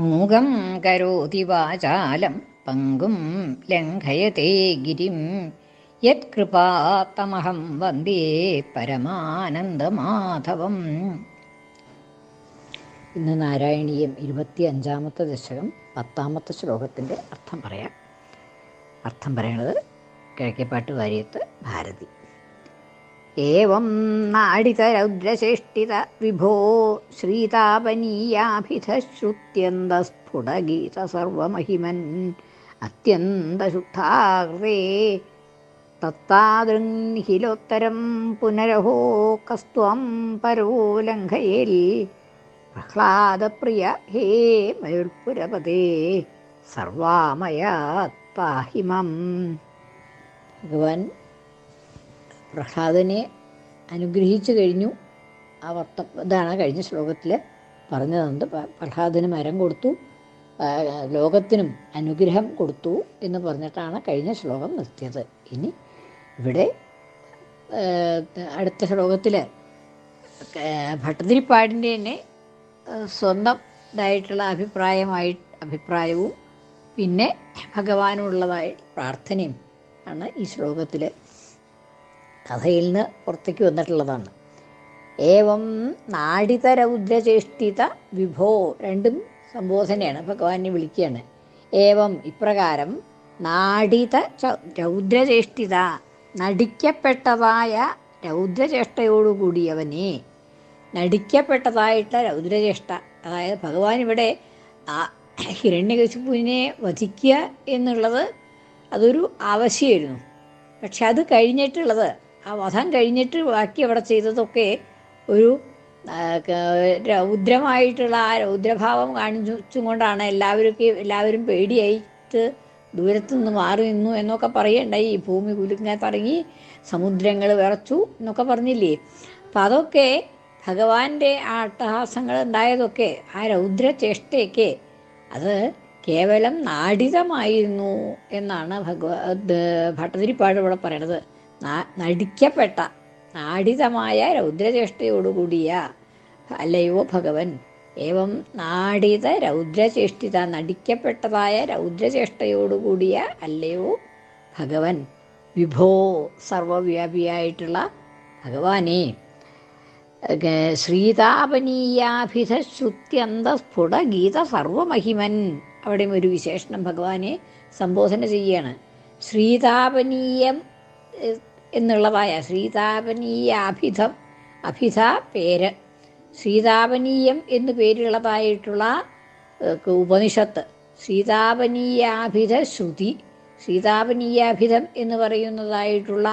മൂകം കരോതി വാചാലം പങ്കും ലംഘയത്തെ ഗിരിം. യത്കൃപാത്തമഹം വന്ദേ പരമാനന്ദമാധവം. ഇന്ന് നാരായണീയം ഇരുപത്തി അഞ്ചാമത്തെ ദശകം പത്താമത്തെ ശ്ലോകത്തിന്റെ അർത്ഥം പറയാം. അർത്ഥം പറയണത് കിഴക്കേപ്പാട്ട് വാര്യത്ത് ഭാരതി. ഏവം നാടിതരൗദ്രചേഷ്ടിത വിഭോ ശ്രീതാപനീയാഭിധശ്രുത്യന്തസ്ഫുടഗീത സർവമഹിമൻ അത്യന്തശുദ്ധാകൃതേ. തത്താദൃഹിലോത്തരം പുനരഹോ കസ്ത്വം പരോ ലംഘയേൽ പ്രഹ്ലാദപ്രിയ ഹേ മയുർപുരപതേ. സർവാമയാത്പാഹിമം ഭഗവാൻ പ്രഹ്ലാദനെ അനുഗ്രഹിച്ചു കഴിഞ്ഞു. ആ വർത്ത ഇതാണ് കഴിഞ്ഞ ശ്ലോകത്തിൽ പറഞ്ഞതുണ്ട് പ്രഹ്ലാദന് മരം കൊടുത്തു. ലോകത്തിനും അനുഗ്രഹം കൊടുത്തു എന്ന് പറഞ്ഞിട്ടാണ് കഴിഞ്ഞ ശ്ലോകം നിർത്തിയത്. ഇനി ഇവിടെ അടുത്ത ശ്ലോകത്തിൽ ഭട്ടതിരിപ്പാടിന്റെ തന്നെ സ്വന്തം ഇതായിട്ടുള്ള അഭിപ്രായമായി അഭിപ്രായവും പിന്നെ ഭഗവാനുള്ളതായി പ്രാർത്ഥനയും ആണ് ഈ ശ്ലോകത്തിൽ കഥയിൽ നിന്ന് പുറത്തേക്ക് വന്നിട്ടുള്ളതാണ്. ഏവം നാടിതരൗദ്രചേഷ്ടിത വിഭോ രണ്ടും സംബോധനയാണ്. ഭഗവാനെ വിളിക്കുകയാണ്. ഏവം ഇപ്രകാരം നാടിത രൗദ്രചേഷ്ടിത നടിക്കപ്പെട്ടതായ രൗദ്രചേഷ്ടയോടുകൂടിയവനെ നടിക്കപ്പെട്ടതായിട്ട് രൗദ്രചേഷ്ട. അതായത് ഭഗവാൻ ഇവിടെ ഹിരണ്യകശിപ്പുവിനെ വധിക്കുക എന്നുള്ളത് അതൊരു ആവശ്യമായിരുന്നു. പക്ഷെ അത് കഴിഞ്ഞിട്ടുള്ളത് ആ വധം കഴിഞ്ഞിട്ട് ബാക്കി അവിടെ ചെയ്തതൊക്കെ ഒരു രൗദ്രമായിട്ടുള്ള ആ രൗദ്രഭാവം കാണിച്ചുകൊണ്ടാണ് എല്ലാവരും എല്ലാവരും പേടിയായിട്ട് ദൂരത്തു നിന്ന് മാറി നിന്നു എന്നൊക്കെ പറയണ്ട. ഈ ഭൂമി കുലുങ്ങാൻ തുടങ്ങി സമുദ്രങ്ങൾ വിറച്ചു എന്നൊക്കെ പറഞ്ഞില്ലേ? അപ്പം അതൊക്കെ ഭഗവാന്റെ ആ അട്ടഹാസങ്ങൾ ഉണ്ടായതൊക്കെ ആ രൗദ്രചേഷ്ടയൊക്കെ അത് കേവലം നാടിതമായിരുന്നു എന്നാണ് ഭഗവ ഭട്ടതിരിപ്പാട് ഇവിടെ പറയണത്. നടിക്കപ്പെട്ട നാടിതമായ രൗദ്രചേഷ്ടയോടുകൂടിയ അല്ലയോ ഭഗവൻ? ഏവം നാടിത രൗദ്രചേഷ്ടിത നടിക്കപ്പെട്ടതായ രൗദ്രചേഷ്ടയോടുകൂടിയ അല്ലയോ ഭഗവൻ? വിഭോ സർവവ്യാപിയായിട്ടുള്ള ഭഗവാനെ. ശ്രീതാപനീയാഭിധശ്രുത്യന്തസ്ഫുട ഗീത സർവമഹിമൻ അവിടെയും ഒരു വിശേഷണം ഭഗവാനെ സംബോധന ചെയ്യുകയാണ് ശ്രീതാപനീയം എന്നുള്ളതായ ശ്രീതാപനീയാഭിധം അഭിധ പേര്. ശ്രീതാപനീയം എന്നു പേരുള്ളതായിട്ടുള്ള ഉപനിഷത്ത്. ശ്രീതാപനീയാഭിധ ശ്രുതി. ശ്രീതാപനീയാഭിധം എന്ന് പറയുന്നതായിട്ടുള്ള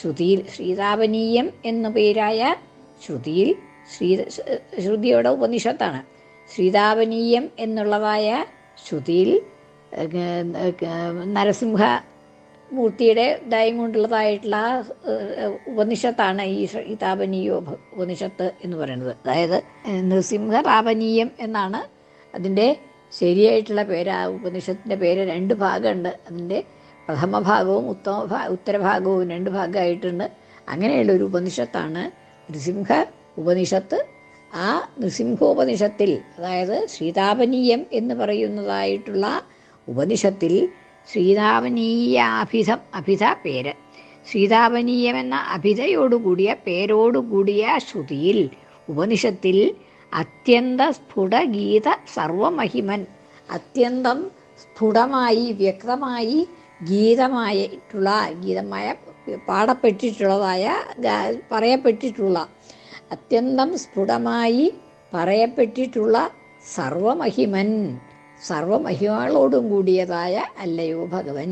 ശ്രുതിയിൽ ശ്രീതാപനീയം എന്നു പേരായ ശ്രുതിയിൽ ശ്രീ ശ്രുതിയുടെ ഉപനിഷത്താണ്. ശ്രീതാപനീയം എന്നുള്ളതായ ശ്രുതിയിൽ നരസിംഹ മൂർത്തിയുടെ ദയം കൊണ്ടുള്ളതായിട്ടുള്ള ഉപനിഷത്താണ് ഈ താപനീയോ ഉപനിഷത്ത് എന്ന് പറയുന്നത്. അതായത് നൃസിംഹ താപനീയം എന്നാണ് അതിന്റെ ശരിയായിട്ടുള്ള പേര്. ആ ഉപനിഷത്തിന്റെ പേര് രണ്ട് ഭാഗമുണ്ട്. അതിന്റെ പ്രഥമ ഭാഗവും ഉത്തമ ഭാ ഉത്തരഭാഗവും രണ്ട് ഭാഗമായിട്ടുണ്ട്. അങ്ങനെയുള്ള ഒരു ഉപനിഷത്താണ് നൃസിംഹ ഉപനിഷത്ത്. ആ നൃസിംഹോപനിഷത്തിൽ അതായത് ശ്രീതാപനീയം എന്ന് പറയുന്നതായിട്ടുള്ള ഉപനിഷത്തിൽ ശ്രീതാപനീയാഭിധം അഭിധ പേര്. ശ്രീതാപനീയം അഭിതയോടുകൂടിയ പേരോടുകൂടിയ ശ്രുതിയിൽ ഉപനിഷത്തിൽ അത്യന്ത സ്ഫുടഗീത സർവമഹിമൻ അത്യന്തം സ്ഫുടമായി വ്യക്തമായി ഗീതമായിട്ടുള്ള ഗീതമായ പാടപ്പെട്ടിട്ടുള്ളതായ പറയപ്പെട്ടിട്ടുള്ള അത്യന്തം സ്ഫുടമായി പറയപ്പെട്ടിട്ടുള്ള സർവമഹിമൻ. സർവമഹിമകളോടും കൂടിയതായ അല്ലയോ ഭഗവൻ.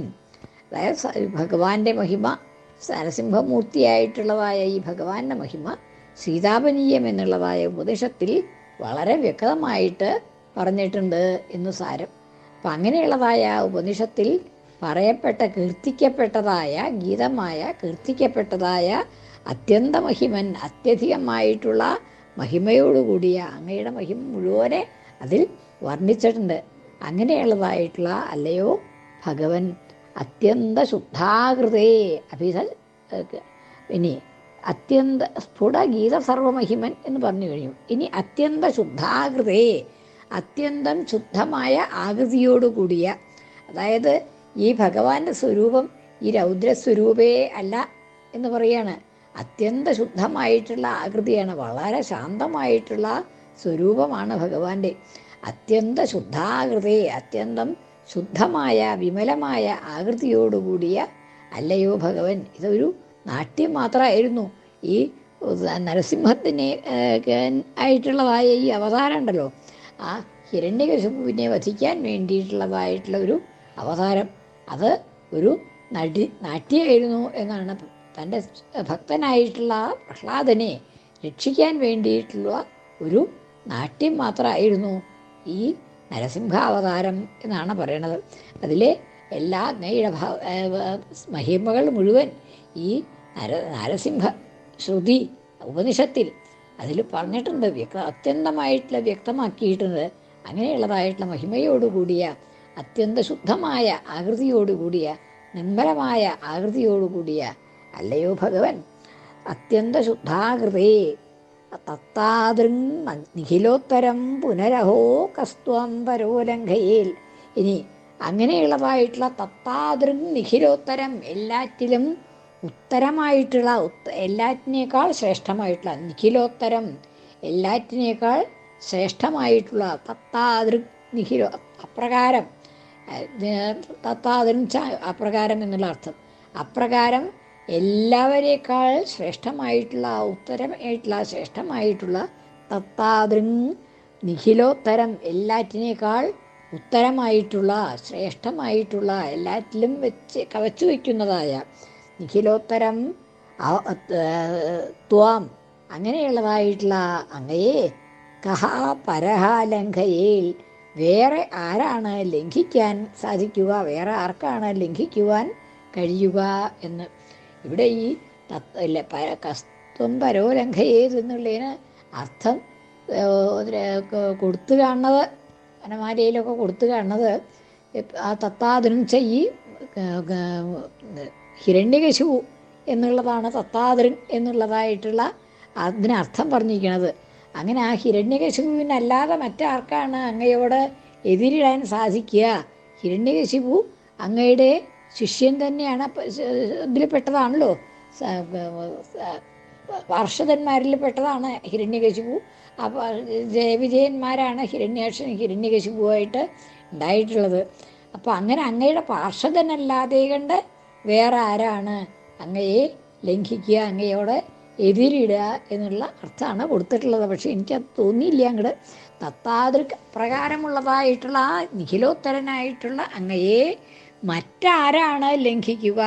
അതായത് ഭഗവാന്റെ മഹിമ നരസിംഹമൂർത്തിയായിട്ടുള്ളതായ ഈ ഭഗവാന്റെ മഹിമ സീതാപനീയം എന്നുള്ളതായ ഉപദേശത്തിൽ വളരെ വ്യക്തമായിട്ട് പറഞ്ഞിട്ടുണ്ട് എന്ന് സാരം. അപ്പം അങ്ങനെയുള്ളതായ ഉപനിഷത്തിൽ പറയപ്പെട്ട കീർത്തിക്കപ്പെട്ടതായ ഗീതമായ കീർത്തിക്കപ്പെട്ടതായ അത്യന്തമഹിമൻ അത്യധികമായിട്ടുള്ള മഹിമയോടുകൂടിയ അങ്ങയുടെ മഹിമ മുഴുവനെ അതിൽ വർണിച്ചിട്ടുണ്ട്. അങ്ങനെയുള്ളതായിട്ടുള്ള അല്ലയോ? ഭഗവൻ അത്യന്ത ശുദ്ധാകൃതേ അഭിസൽ ഇനി അത്യന്ത സ്ഫുട ഗീത സർവമഹിമൻ എന്ന് പറഞ്ഞു കഴിഞ്ഞു. ഇനി അത്യന്ത ശുദ്ധാകൃതേ അത്യന്തം ശുദ്ധമായ ആകൃതിയോടുകൂടിയ അതായത് ഈ ഭഗവാന്റെ സ്വരൂപം ഈ രൗദ്രസ്വരൂപേ അല്ല എന്ന് പറയാണ്. അത്യന്ത ശുദ്ധമായിട്ടുള്ള ആകൃതിയാണ് വളരെ ശാന്തമായിട്ടുള്ള സ്വരൂപമാണ് ഭഗവാന്റെ. അത്യന്ത ശുദ്ധാകൃതി അത്യന്തം ശുദ്ധമായ വിമലമായ ആകൃതിയോടുകൂടിയ അല്ലയോ ഭഗവൻ. ഇതൊരു നാട്യം മാത്രമായിരുന്നു. ഈ നരസിംഹത്തിനെ ആയിട്ടുള്ളതായ ഈ അവതാരം ഉണ്ടല്ലോ. ആ ഹിരണ്യകശുപുവിനെ വധിക്കാൻ വേണ്ടിയിട്ടുള്ളതായിട്ടുള്ള ഒരു അവതാരം. അത് ഒരു നടി നാട്യമായിരുന്നു എന്നാണ് തന്റെ ഭക്തനായിട്ടുള്ള പ്രഹ്ലാദനെ രക്ഷിക്കാൻ വേണ്ടിയിട്ടുള്ള ഒരു നാട്യം മാത്രമായിരുന്നു. ഈ നരസിംഹാവതാരം എന്നാണ് പറയണത്. അതിലെ എല്ലാ അങ്ങയുടെ മഹിമകൾ മുഴുവൻ ഈ നര നരസിംഹ ശ്രുതി ഉപനിഷത്തിൽ അതിൽ പറഞ്ഞിട്ടുണ്ട്. വ്യക്ത അത്യന്തമായിട്ടുള്ള വ്യക്തമാക്കിയിട്ടുണ്ട്. അങ്ങനെയുള്ളതായിട്ടുള്ള മഹിമയോടുകൂടിയ അത്യന്ത ശുദ്ധമായ ആകൃതിയോടുകൂടിയ നിർമ്മലമായ ആകൃതിയോടുകൂടിയ അല്ലയോ ഭഗവൻ? അത്യന്ത ശുദ്ധാകൃതേ തത്താതൃങ് നിഖിലോത്തരം പുനരഹോ കസ്ത്വം പരോലംഘയേൽ. ഇനി അങ്ങനെയുള്ളതായിട്ടുള്ള തത്താതൃങ് നിഖിലോത്തരം എല്ലാറ്റിലും ഉത്തരമായിട്ടുള്ള ഉത്ത എല്ലാറ്റിനേക്കാൾ ശ്രേഷ്ഠമായിട്ടുള്ള നിഖിലോത്തരം എല്ലാറ്റിനേക്കാൾ ശ്രേഷ്ഠമായിട്ടുള്ള തത്താതൃക് നിഖിലോ അപ്രകാരം തത്താദൃ അപ്രകാരം എന്നുള്ള അർത്ഥം. അപ്രകാരം എല്ലാവരേക്കാൾ ശ്രേഷ്ഠമായിട്ടുള്ള ഉത്തരമായിട്ടുള്ള ശ്രേഷ്ഠമായിട്ടുള്ള തത്താതൃങ് നിഖിലോത്തരം എല്ലാറ്റിനേക്കാൾ ഉത്തരമായിട്ടുള്ള ശ്രേഷ്ഠമായിട്ടുള്ള എല്ലാറ്റിലും വെച്ച് കവച്ചു വയ്ക്കുന്നതായ നിഖിലോത്തരം ത്വാം അങ്ങനെയുള്ളതായിട്ടുള്ള അങ്ങയെ കഹ പരഹ ലംഘയിൽ വേറെ ആരാണ് ലംഘിക്കാൻ സാധിക്കുക വേറെ ആർക്കാണ് ലംഘിക്കുവാൻ കഴിയുക എന്ന് ഇവിടെ ഈ കസ്ത്വം പരോലംഘയേത് എന്നുള്ളതിന് അർത്ഥം കൊടുത്തു കാണുന്നത് വനമാലയിലൊക്കെ കൊടുത്തു കാണുന്നത് ആ തത്താതിനും ഈ ഹിരണ്യകശു എന്നുള്ളതാണ് തത്താതിരൻ എന്നുള്ളതായിട്ടുള്ള അതിനർത്ഥം പറഞ്ഞിരിക്കുന്നത്. അങ്ങനെ ആ ഹിരണ്യകശിപുവിനല്ലാതെ മറ്റാർക്കാണ് അങ്ങയോട് എതിരിടാൻ സാധിക്കുക? ഹിരണ്യകശിപു അങ്ങയുടെ ശിഷ്യൻ തന്നെയാണ്. ഇതിൽ പെട്ടതാണല്ലോ. പാർഷദന്മാരിൽ പെട്ടതാണ് ഹിരണ്യകശിപു. അപ്പോൾ ജയവിജയന്മാരാണ് ഹിരണ്യാക്ഷൻ ഹിരണ്യകശിപുവായിട്ട് ഉണ്ടായിട്ടുള്ളത്. അപ്പോൾ അങ്ങനെ അങ്ങയുടെ പാർഷദനല്ലാതെ കണ്ട് വേറെ ആരാണ് അങ്ങയെ ലംഘിക്കുക അങ്ങയോട് എതിരിടുക എന്നുള്ള അർത്ഥമാണ് കൊടുത്തിട്ടുള്ളത്. പക്ഷേ എനിക്കത് തോന്നിയില്ല അങ്ങോട്ട് തത്താതൃ പ്രകാരമുള്ളതായിട്ടുള്ള ആ നിഖിലോത്തരനായിട്ടുള്ള അങ്ങയെ മറ്റാരാണ് ലംഘിക്കുക?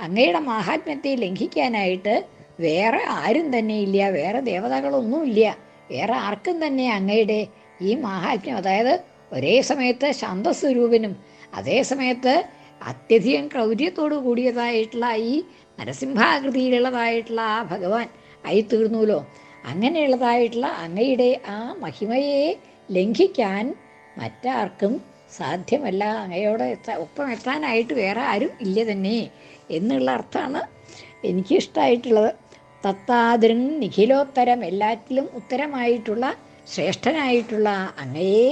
അങ്ങയുടെ മാഹാത്മ്യത്തെ ലംഘിക്കാനായിട്ട് വേറെ ആരും തന്നെ ഇല്ല വേറെ ദേവതകളൊന്നുമില്ല. വേറെ ആർക്കും തന്നെ അങ്ങയുടെ ഈ മഹാത്മ്യം അതായത് ഒരേ സമയത്ത് ശാന്തസ്വരൂപനും അതേ സമയത്ത് അത്യധികം ക്രൗര്യത്തോടു കൂടിയതായിട്ടുള്ള ഈ നരസിംഹാകൃതിയിലുള്ളതായിട്ടുള്ള ആ ഭഗവാൻ ആയി തീർന്നുല്ലോ അങ്ങനെയുള്ളതായിട്ടുള്ള അങ്ങയുടെ ആ മഹിമയെ ലംഘിക്കാൻ മറ്റാർക്കും സാധ്യമല്ല. അങ്ങയോട് എത്താ ഒപ്പം എത്താനായിട്ട് വേറെ ആരും ഇല്ല തന്നെ. എന്നുള്ള അർത്ഥമാണ് എനിക്കിഷ്ടമായിട്ടുള്ളത് തത്താതിരൻ നിഖിലോത്തരം എല്ലാറ്റിലും ഉത്തരമായിട്ടുള്ള ശ്രേഷ്ഠനായിട്ടുള്ള അങ്ങയെ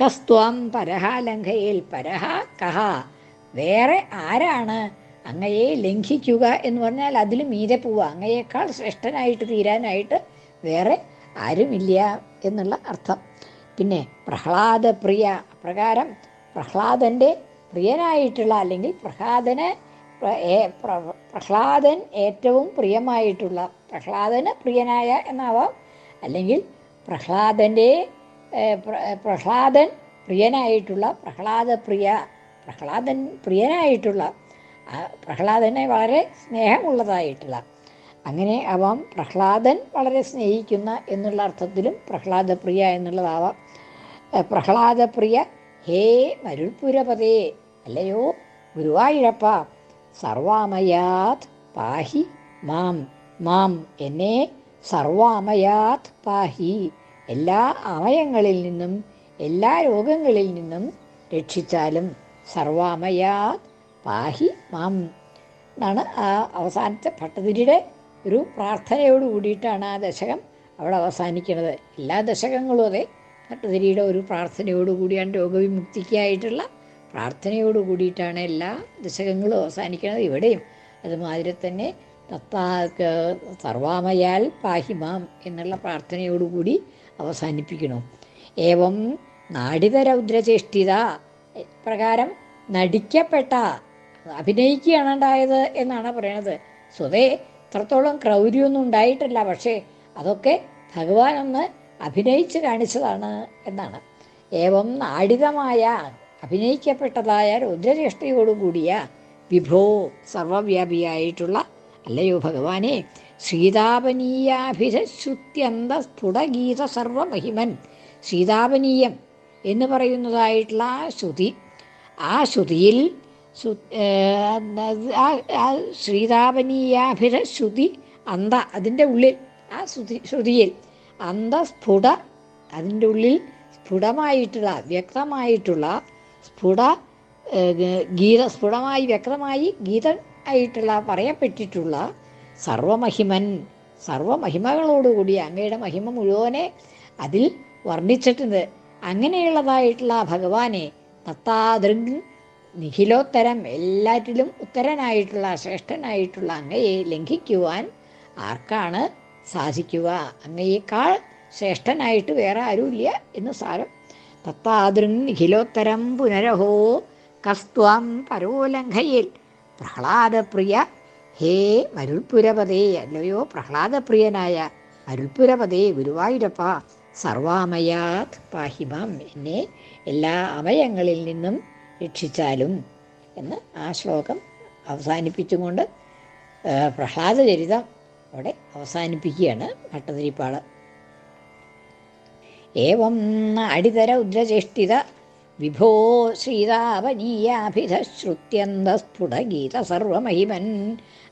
കസ്ത്വം പരഹ ലംഘയിൽ പരഹ കഹ. വേറെ ആരാണ് അങ്ങയെ ലംഘിക്കുക എന്ന് പറഞ്ഞാൽ അതിൽ മീതെ പോവുക. അങ്ങയേക്കാൾ ശ്രേഷ്ഠനായിട്ട് തീരാനായിട്ട് വേറെ ആരുമില്ല എന്നുള്ള അർത്ഥം. പിന്നെ പ്രഹ്ലാദ പ്രിയ പ്രകാരം പ്രഹ്ലാദന്റെ പ്രിയനായിട്ടുള്ള അല്ലെങ്കിൽ പ്രഹ്ലാദന് പ്രഹ്ലാദൻ ഏറ്റവും പ്രിയമായിട്ടുള്ള പ്രഹ്ലാദന് പ്രിയനായ എന്നാവാം. അല്ലെങ്കിൽ പ്രഹ്ലാദന്റെ പ്രഹ്ലാദൻ പ്രിയനായിട്ടുള്ള പ്രഹ്ലാദ പ്രിയ പ്രഹ്ലാദൻ പ്രിയനായിട്ടുള്ള പ്രഹ്ലാദനെ വളരെ സ്നേഹമുള്ളതായിട്ടുള്ള അങ്ങനെ ആവാം പ്രഹ്ലാദൻ വളരെ സ്നേഹിക്കുന്ന എന്നുള്ള അർത്ഥത്തിലും പ്രഹ്ലാദപ്രിയ എന്നുള്ളതാവാം. പ്രഹ്ലാദപ്രിയ ഹേ മരുൾപുരപതേ അല്ലയോ? ഗുരുവായൂരപ്പ സർവാമയാത് പാഹി മാം മാം എന്നെ സർവാമയാത് പാഹി. എല്ലാ അമയങ്ങളിൽ നിന്നും എല്ലാ രോഗങ്ങളിൽ നിന്നും രക്ഷിച്ചാലും സർവാമയാത് പാഹി മാം. എന്നാണ് ആ അവസാനത്തെ ഭട്ടതിരിയുടെ ഒരു പ്രാർത്ഥനയോട് കൂടിയിട്ടാണ് ആ ദശകം അവിടെ അവസാനിക്കുന്നത്. എല്ലാ ദശകങ്ങളും അതെ. ഭട്ടതിരിയുടെ ഒരു പ്രാർത്ഥനയോട് പ്രാർത്ഥനയോടുകൂടിയാണ് രോഗവിമുക്തിക്കായിട്ടുള്ള പ്രാർത്ഥനയോട് കൂടിയിട്ടാണ് എല്ലാ ദശകങ്ങളും അവസാനിക്കുന്നത്. ഇവിടെയും അതുമാതിരി തന്നെ തത്താ സർവാമയാൽ പാഹിമാം എന്നുള്ള പ്രാർത്ഥനയോടുകൂടി അവസാനിപ്പിക്കണം ഏവം നാടിതരൗദ്രചേഷ്ടിത പ്രകാരം നടിക്കപ്പെട്ട അഭിനയിക്കുകയാണ് ഉണ്ടായത് എന്നാണ് പറയണത് സ്വതേ ഇത്രത്തോളം ക്രൗര്യമൊന്നും ഉണ്ടായിട്ടില്ല പക്ഷേ അതൊക്കെ ഭഗവാൻ ഒന്ന് അഭിനയിച്ച് കാണിച്ചതാണ് എന്നാണ്. ഏവം നാടിതമായ അഭിനയിക്കപ്പെട്ടതായ രുദ്രചേഷ്ടയോടുകൂടിയ വിഭോ സർവവ്യാപിയായിട്ടുള്ള അല്ലയോ ഭഗവാനെ ശ്രീതാപനീയാഭിശ്രുത്യന്ത സ്ഫുടഗീത സർവമഹിമൻ ശ്രീതാപനീയം എന്ന് പറയുന്നതായിട്ടുള്ള ആ ശ്രുതി ആ ശ്രുതിയിൽ ആ ശ്രീതാപനീയാഭിര ശ്രുതി അന്ത അതിന്റെ ഉള്ളിൽ ആ ശ്രുതി ശ്രുതിയിൽ അന്തസ്ഫുട അതിന്റെ ഉള്ളിൽ സ്ഫുടമായിട്ടുള്ള വ്യക്തമായിട്ടുള്ള സ്ഫുട ഗീത സ്ഫുടമായി വ്യക്തമായി ഗീത ആയിട്ടുള്ള പറയപ്പെട്ടിട്ടുള്ള സർവമഹിമൻ സർവമഹിമകളോടുകൂടി അങ്ങയുടെ മഹിമ മുഴുവനെ അതിൽ വർണിച്ചിട്ടുണ്ട്. അങ്ങനെയുള്ളതായിട്ടുള്ള ഭഗവാനെ തത്താദൃങ് നിഖിലോത്തരം എല്ലാറ്റിലും ഉത്തരനായിട്ടുള്ള ശ്രേഷ്ഠനായിട്ടുള്ള അങ്ങയെ ലംഘിക്കുവാൻ ആർക്കാണ് സാധിക്കുക. അങ്ങയേക്കാൾ ശ്രേഷ്ഠനായിട്ട് വേറെ ആരുമില്ല എന്ന് സാരം. തത്താതൃൻ നിഖിലോത്തരം പുനരഹോ കസ്ത്വം പരോലംഘയിൽ. പ്രഹ്ലാദപ്രിയ ഹേ അരുൾപുരപതേ അല്ലയോ പ്രഹ്ലാദപ്രിയനായ അരുൾപുരപതേ ഗുരുവായൂരപ്പ സർവാമയാത് പാഹിമാം എന്നെ എല്ലാ അമയങ്ങളിൽ നിന്നും രക്ഷിച്ചാലും എന്ന് ആ ശ്ലോകം അവസാനിപ്പിച്ചുകൊണ്ട് പ്രഹ്ലാദചരിതം അവിടെ അവസാനിപ്പിക്കുകയാണ് ഭട്ടതിരിപ്പാൾ ഏവം അടിതര ഉദ്രചേഷ്ടിത വിഭോ ശ്രീതാപനീയാഭിധശ്രുത്യന്തസ്ഫുടഗീത സർവമഹിമൻ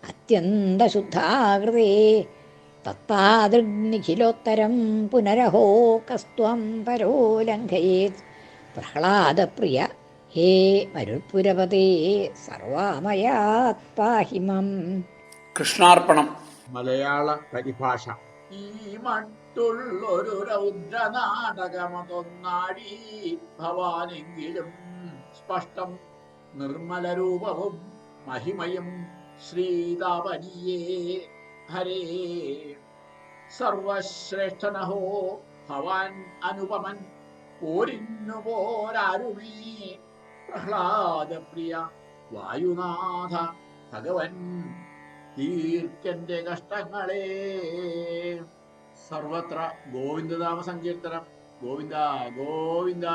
അത്യന്തശുദ്ധാകൃതേ തത്താദൃഗ്നിഖിലോത്തരം പുനരഹോ കസ്ത്വം പരോ ലംഘയേത് പ്രഹ്ലാദപ്രിയ ഹേ മരുൾപുരപതേ സർവാമയാത്പാഹിമം കൃഷ്ണാർപ്പണം. മലയാള പരിഭാഷ. ഈ മട്ടുള്ളൊരു രൗദ്രനാടകമതൊന്നാടി ഭവാനെങ്കിലും സ്പഷ്ടം നിർമ്മല രൂപവും മഹിമയും ശ്രീതാപനിയേ. ഹരേ. സർവശ്രേഷ്ഠനഹോ ഭവാൻ അനുപമൻ പോരിന്നു പോരാരുമേ പ്രഹ്ലാദപ്രിയ വായുനാഥ ഭഗവൻ തീർക്കന്റെ കഷ്ടങ്ങളെ. സർവത്ര ഗോവിന്ദനാമ സങ്കീർത്തനം. ഗോവിന്ദ ഗോവിന്ദ.